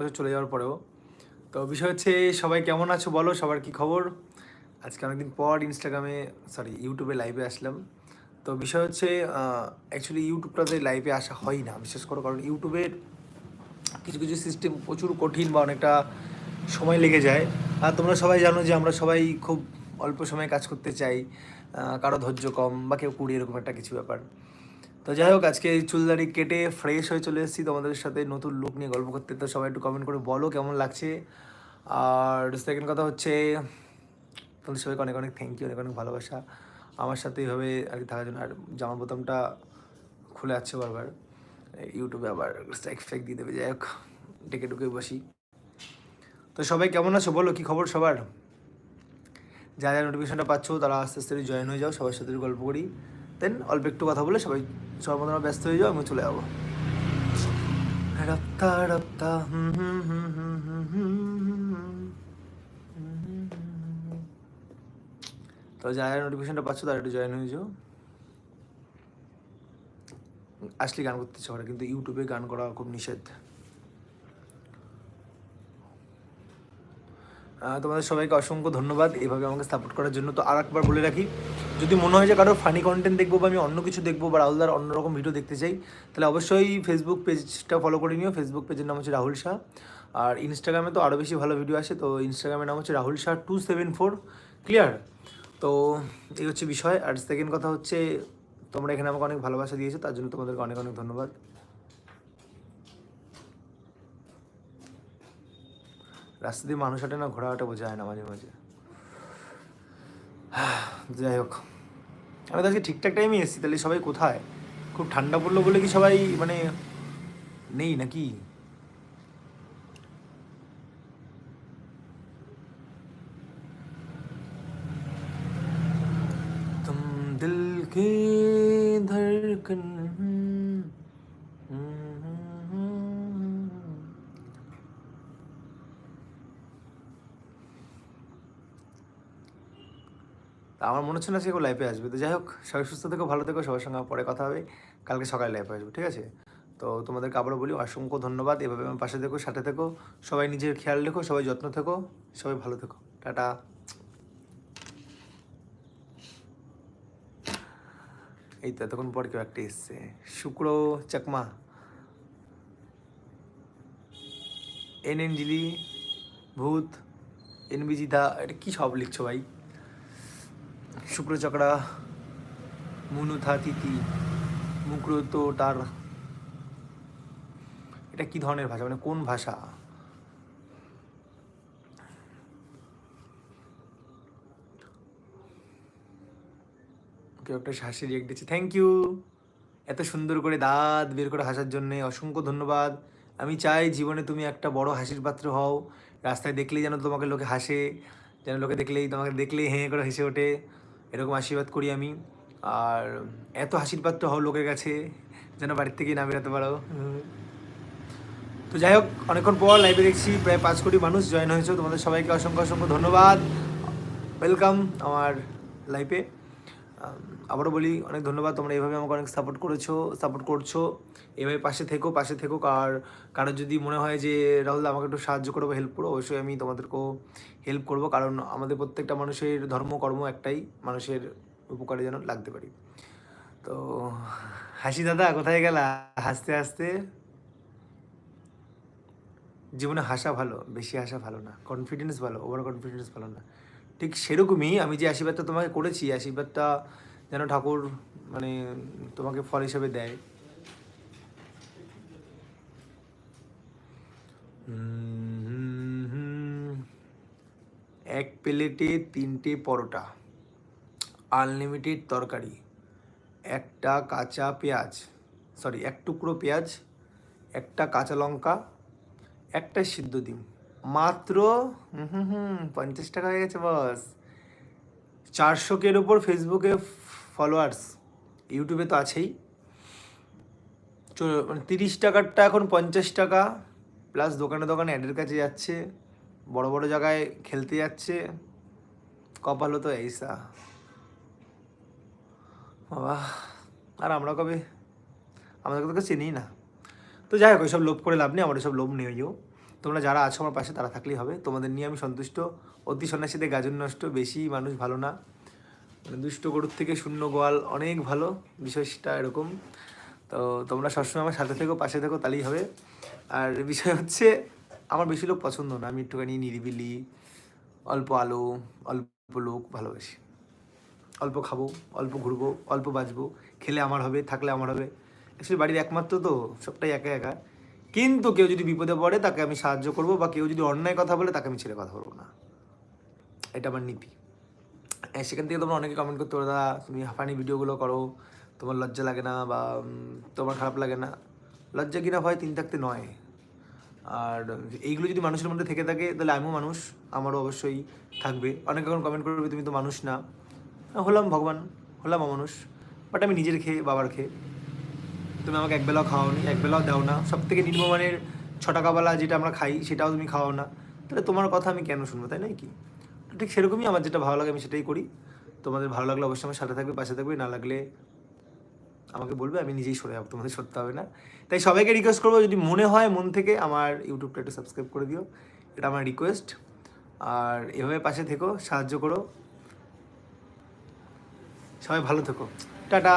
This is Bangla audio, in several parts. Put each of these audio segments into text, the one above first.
বছর চলে যাওয়ার পরেও। তো বিষয় হচ্ছে, সবাই কেমন আছো বলো? সবার কি খবর? আজকে অনেকদিন পর ইনস্টাগ্রামে সরি ইউটিউবে লাইভে আসলাম। তো বিষয় হচ্ছে অ্যাকচুয়ালি ইউটিউবটাতে লাইভে আসা হয় না, বিশেষ করে কারণ ইউটিউবের কিছু কিছু সিস্টেম প্রচুর কঠিন বা অনেকটা সময় লেগে যায়। আর তোমরা সবাই জানো যে আমরা সবাই খুব অল্প সময়ে কাজ করতে চাই কারও ধৈর্য কম বা কেউ কুড়ি, এরকম একটা কিছু ব্যাপার। তো যাই হোক, আজকে এই চুলদাড়ি কেটে ফ্রেশ হয়ে চলে এসেছি তোমাদের সাথে নতুন লুক নিয়ে গল্প করতে। তো সবাই একটু কমেন্ট করে বলো কেমন লাগছে। আর সেকেন্ড কথা হচ্ছে, তোমাদের সবাইকে অনেক অনেক থ্যাংক ইউ অনেক অনেক ভালোবাসা। আমার সাথে এইভাবে আর কি থাকার জন্য। আর জামার বোতামটা খুলে আছে বারবার। ইউটিউবে আবার স্ট্রাইক ফ্যাক দিয়ে দেবে। যাই হোক, ডেকে ডুকে বসি। তো সবাই কেমন আছো? বলো, কি খবর সবার? যা যা নোটিফিকেশনটা পাচ্ছ, তারা আস্তে আস্তে জয়েন হয়ে যাও। সবার সাথে গল্প করি। দেন অল্প একটু কথা বলে সবাই সবার মধ্যে ব্যস্ত হয়ে যাও আমি চলে যাব। রপ্তা রপ্তা তো যারা নোটিফিকেশনটা পাচ্ছ, তারা একটু জয়েন হয়ে যাও। আসলে গান করতে ইচ্ছা করে কিন্তু ইউটিউবে গান করা খুব নিষেধ। তোমাদের সবাইকে অসংখ্য ধন্যবাদ, এভাবে আমাকে সাপোর্ট করার জন্য। তো আর একবার বলে রাখি যদি মনে হয় যে কারও ফানি কন্টেন্ট দেখব বা আমি অন্য কিছু দেখব বা রাহুলদার অন্যরকম ভিডিও দেখতে চাই, তাহলে অবশ্যই ফেসবুক পেজটা ফলো করে নিও। ফেসবুক পেজের নাম হচ্ছে রাহুল শাহ। আর ইনস্টাগ্রামে তো আরও বেশি ভালো ভিডিও আসে, তো ইনস্টাগ্রামের নাম হচ্ছে Rahul Shah two seven four clear তো এই হচ্ছে বিষয়। আর সেকেন্ড কথা হচ্ছে, তোমরা এখানে আমাকে অনেক ভালোবাসা দিয়েছ, তার জন্য তোমাদেরকে অনেক অনেক ধন্যবাদ। রাস্তা দিয়ে মানুষ হাঁটে না, ঘোড়া হাঁটে বোঝা না মাঝে মাঝে। যাই হোক। আমি তো আজকে ঠিকঠাক টাইমে এসেছি, তাহলে সবাই কোথায়? খুব ঠান্ডা পড়ল বলে কি সবাই মানে নেই নাকি? দিল কে ধরকন তা আমার মনে হচ্ছে না সে কেউ লাইফে আসবে। তো যাই হোক, সবাই সুস্থ থেকো, ভালো থেকো, সবার সঙ্গে পরে কথা হবে। কালকে সকালে লাইফে আসবে, ঠিক আছে? তো তোমাদেরকে আবারও বলি, অসংখ্য ধন্যবাদ। এভাবে আমার পাশে থেকো, সাথে থেকো। সবাই নিজের খেয়াল রেখো, সবাই যত্ন থেকো, সবাই ভালো থেকো। টাটা। এই তো এতক্ষণ পর কেউ একটা এসছে। শুক্র, চাকমা। এন এনজিলি ভূত এনবিজিদা এটা কী সব লিখছো ভাই? শুক্রচক্রা মুনুথা তিথি মুক্রত তার এটা কি ধরনের ভাষা? মানে কোন ভাষা? কেউ একটা হাসি রিয়েক্ট দিচ্ছে থ্যাংক ইউ এত সুন্দর করে দাঁত বের করে হাসার জন্য অসংখ্য ধন্যবাদ। আমি চাই জীবনে তুমি একটা বড় হাসির পাত্র হও। রাস্তায় দেখলেই যেন তোমাকে লোকে হাসে, যেন লোকে দেখলেই, তোমাকে দেখলেই হেঁ করে হেসে ওঠে। এরকম আশীর্বাদ করি আমি। আর এত পাত্র হও লোকের কাছে, যেন বাড়ির থেকেই না বেরোতে পারো। তো যাই হোক, অনেকক্ষণ পর লাইভে দেখছি, প্রায় পাঁচ কোটি মানুষ জয়েন হয়েছে। তোমাদের সবাইকে অসংখ্য অসংখ্য ধন্যবাদ। ওয়েলকাম আমার লাইফে আবারও বলি, অনেক ধন্যবাদ, তোমরা এইভাবে আমাকে অনেক সাপোর্ট করেছ সাপোর্ট করছ। এভাবে পাশে থেকো পাশে থেকো। আর কারোর যদি মনে হয় যে, রাহুল আমাকে একটু সাহায্য করো বা হেল্প করো, অবশ্যই আমি তোমাদেরকেও হেল্প করব। কারণ আমাদের প্রত্যেকটা মানুষের ধর্ম, কর্ম একটাই, মানুষের উপকারে যেন লাগতে পারি। তো, হাসি দাদা, কোথায় গেলা? হাসতে হাসতে? জীবনে হাসা ভালো, বেশি হাসা ভালো না। কনফিডেন্স ভালো ওভার কনফিডেন্স ভালো না। ঠিক সেরকমই আমি যে আশীর্বাদটা তোমাকে করেছি, আশীর্বাদটা যেন ঠাকুর মানে তোমাকে ফল হিসেবে দেয়। এক প্লেটে তিনটে পরোটা, আনলিমিটেড তরকারি, একটা কাঁচা পেঁয়াজ সরি এক টুকরো পেঁয়াজ, একটা কাঁচা লঙ্কা, একটা সিদ্ধ ডিম। মাত্র, হুম হুম পঞ্চাশ টাকা হয়ে গেছে, বস। চারশো কের ওপর ফেসবুকে ফলোয়ার্স ইউটিউবে তো আছেই। মানে তিরিশ টাকারটা এখন পঞ্চাশ টাকা প্লাস দোকানে দোকানে অ্যাডের কাছে যাচ্ছে, বড় বড় জায়গায় খেলতে যাচ্ছে। কপালও তো এইসা বাবা, আর আমরা কবে? আমাদের তোকে চিনি না। তো যাই হোক, ওইসব লোভ করে লাভ নেই, আমার সব লোভ নিয়েও তোমরা যারা আছো আমার পাশে, তারা থাকলেই হবে। তোমাদের নিয়ে আমি সন্তুষ্ট। অতি সন্ন্যাসীদের গাজন নষ্ট, বেশি মানুষ ভালো না। মানে দুষ্ট গরুর থেকে শূন্য গোয়াল অনেক ভালো, বিষয়টা এরকম। তো তোমরা সবসময় আমার সাথে থেকো, পাশে থেকো, তাহলেই হবে। আর বিষয় হচ্ছে, আমার বেশি লোক পছন্দ না। আমি একটুখানি নিরিবিলি, অল্প আলো, অল্প লোক ভালোবাসি। অল্প খাব, অল্প ঘুরবো, অল্প বাঁচবো। খেলে আমার হবে, থাকলে আমার হবে। অ্যাকচুয়ালি বাড়ির একমাত্র তো, সবটাই একা একা। কিন্তু কেউ যদি বিপদে পড়ে তাকে আমি সাহায্য করব বা কেউ যদি অন্যায় কথা বলে তাকে আমি ছেড়ে কথা বলব না। এটা আমার নীতি। হ্যাঁ, সেখান থেকে তোমরা অনেকে কমেন্ট করতে পারো দাদা তুমি হাফানি ভিডিওগুলো করো তোমার লজ্জা লাগে না বা তোমার খারাপ লাগে না। লজ্জা কিনা ভয় তিন থাকতে নয়। আর এইগুলো যদি মানুষের মধ্যে থেকে থাকে তাহলে আমিও মানুষ আমারও অবশ্যই থাকবে। অনেকে এখন কমেন্ট করবে তুমি তো মানুষ না। হ্যাঁ, হলাম ভগবান হলাম অমানুষ বাট আমি নিজের খেয়ে বাবার খেয়ে। তুমি আমাকে একবেলাও খাওয়াওনি একবেলাও দাও না সব থেকে নিম্নমানের ছ টাকাওয়ালা যেটা আমরা খাই, সেটাও তুমি খাওয়াও না। তাহলে তোমার কথা আমি কেন শুনব, তাই নয় কি? ঠিক সেরকমই আমার যেটা ভালো লাগে আমি সেটাই করি। তোমাদের ভালো লাগলে অবশ্যই আমার সাথে থাকবে, পাশে থাকবে, না লাগলে আমাকে বলবে, আমি নিজেই সরে যাব, তোমাদের সরতে হবে না। তাই সবাইকে রিকোয়েস্ট করব, যদি মনে হয় মন থেকে আমার ইউটিউবটা একটু সাবস্ক্রাইব করে দিও। এটা আমার রিকোয়েস্ট আর এভাবে পাশে থেকো, সাহায্য করো। সবাই ভালো থেকো। টাটা!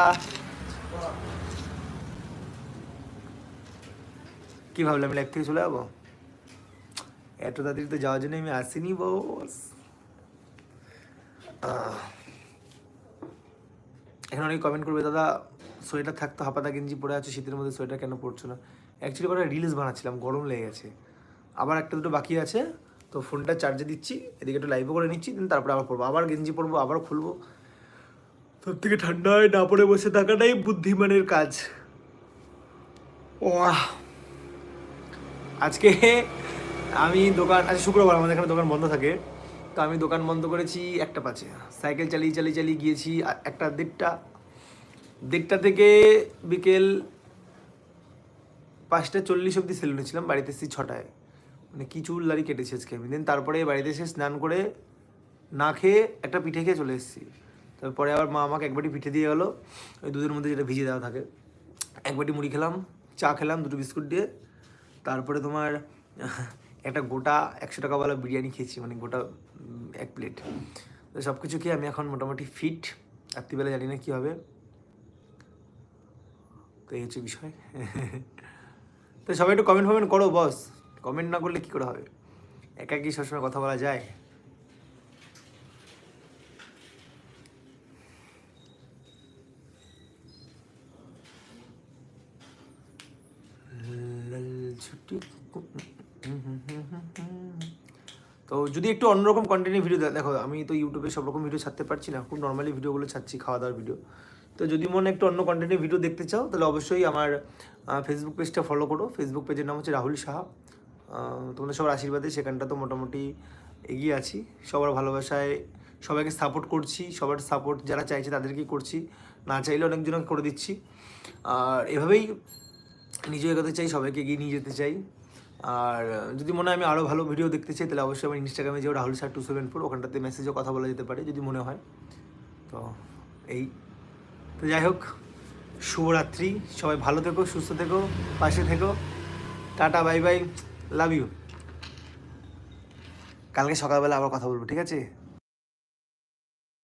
কি ভাবলাম, আমি লাইফ থেকে চলে যাব? এত তাড়াতাড়ি তো যাওয়ার জন্য আমি আসিনি বস। এখন অনেক কমেন্ট করবে, দাদা সোয়েটার থাকতো, হাপাতা গেঞ্জি পরে আছো, শীতের মধ্যে সোয়েটার কেন পরছো না? অ্যাকচুয়ালি কটা রিলস বানাচ্ছিলাম, গরম লেগে গেছে। আবার একটা দুটো বাকি আছে, তো ফোনটা চার্জে দিচ্ছি, এদিকে একটু লাইভও করে নিচ্ছি দেন তারপরে আবার পরবো। আবার গেঞ্জি পরবো, আবার খুলবো। তোর থেকে ঠান্ডায় না পরে বসে থাকাটাই বুদ্ধিমানের কাজ। ওয়াহ। আজকে আমি দোকান, আজ শুক্রবার আমাদের এখানে দোকান বন্ধ থাকে। তো আমি দোকান বন্ধ করেছি একটা পাঁচে সাইকেল চালিয়ে চালিয়ে চালিয়ে গিয়েছি একটা দেড়টা দেড়টা থেকে বিকেল পাঁচটা চল্লিশ অবধি সেলুনে ছিলাম, বাড়িতে এসেছি ছটায়। মানে কি চুল দাড়ি কেটেছি আজকে আমি। দেন তারপরে বাড়িতে এসে স্নান করে না খেয়ে একটা পিঠে খেয়ে চলে এসেছি। তারপরে আবার মা আমাকে একবারটি পিঠে দিয়ে গেলো। ওই দুধের মধ্যে যেটা ভিজে দেওয়া থাকে। এক বাটি মুড়ি খেলাম, চা খেলাম, দুটো বিস্কুট দিয়ে। তারপরে তোমার, একটা গোটা একশো টাকাওয়ালা বিরিয়ানি খেয়েছি মানে গোটা এক প্লেট তো সব কিছু খেয়ে আমি এখন মোটামুটি ফিট রাত্রিবেলা জানি না কী হবে। তো এই হচ্ছে বিষয়। তো সবাই একটু কমেন্ট ফমেন্ট করো বস কমেন্ট না করলে কী করে হবে? একা কি সবসময় কথা বলা যায়। তো যদি একটু অন্যরকম কন্টেন্টের ভিডিও দেখো, আমি তো ইউটিউবে সব রকম ভিডিও ছাড়তে পারছি না। খুব নর্মালি ভিডিওগুলো ছাড়ছি খাওয়া দাওয়ার ভিডিও তো যদি মনে একটু অন্য কন্টেন্টের ভিডিও দেখতে চাও, তাহলে অবশ্যই আমার ফেসবুক পেজটা ফলো করো। ফেসবুক পেজের নাম হচ্ছে রাহুল সাহা। তোমাদের সবার আশীর্বাদে সেখানটা তো মোটামুটি এগিয়ে আছি। সবার ভালোবাসায় সবাইকে সাপোর্ট করছি, সবার সাপোর্ট যারা চাইছে তাদেরকেই করছি। না চাইলে অনেকজনকে করে দিচ্ছি। আর এভাবেই নিজে এগোতে চাই, সবাইকে এগিয়ে নিয়ে যেতে চাই। আর যদি মনে হয় আমি আরও ভালো ভিডিও দেখতে চাই, তাহলে অবশ্যই আমার ইনস্টাগ্রামে যে Rahul sir two seven four, ওখানটাতে মেসেজও কথা বলা যেতে পারে, যদি মনে হয়। তো এই। তো যাই হোক, শুভরাত্রি, সবাই ভালো থেকো, সুস্থ থেকো, পাশে থেকো। Tata, bye bye, love you. কালকে সকালবেলা আবার কথা বলব, ঠিক আছে?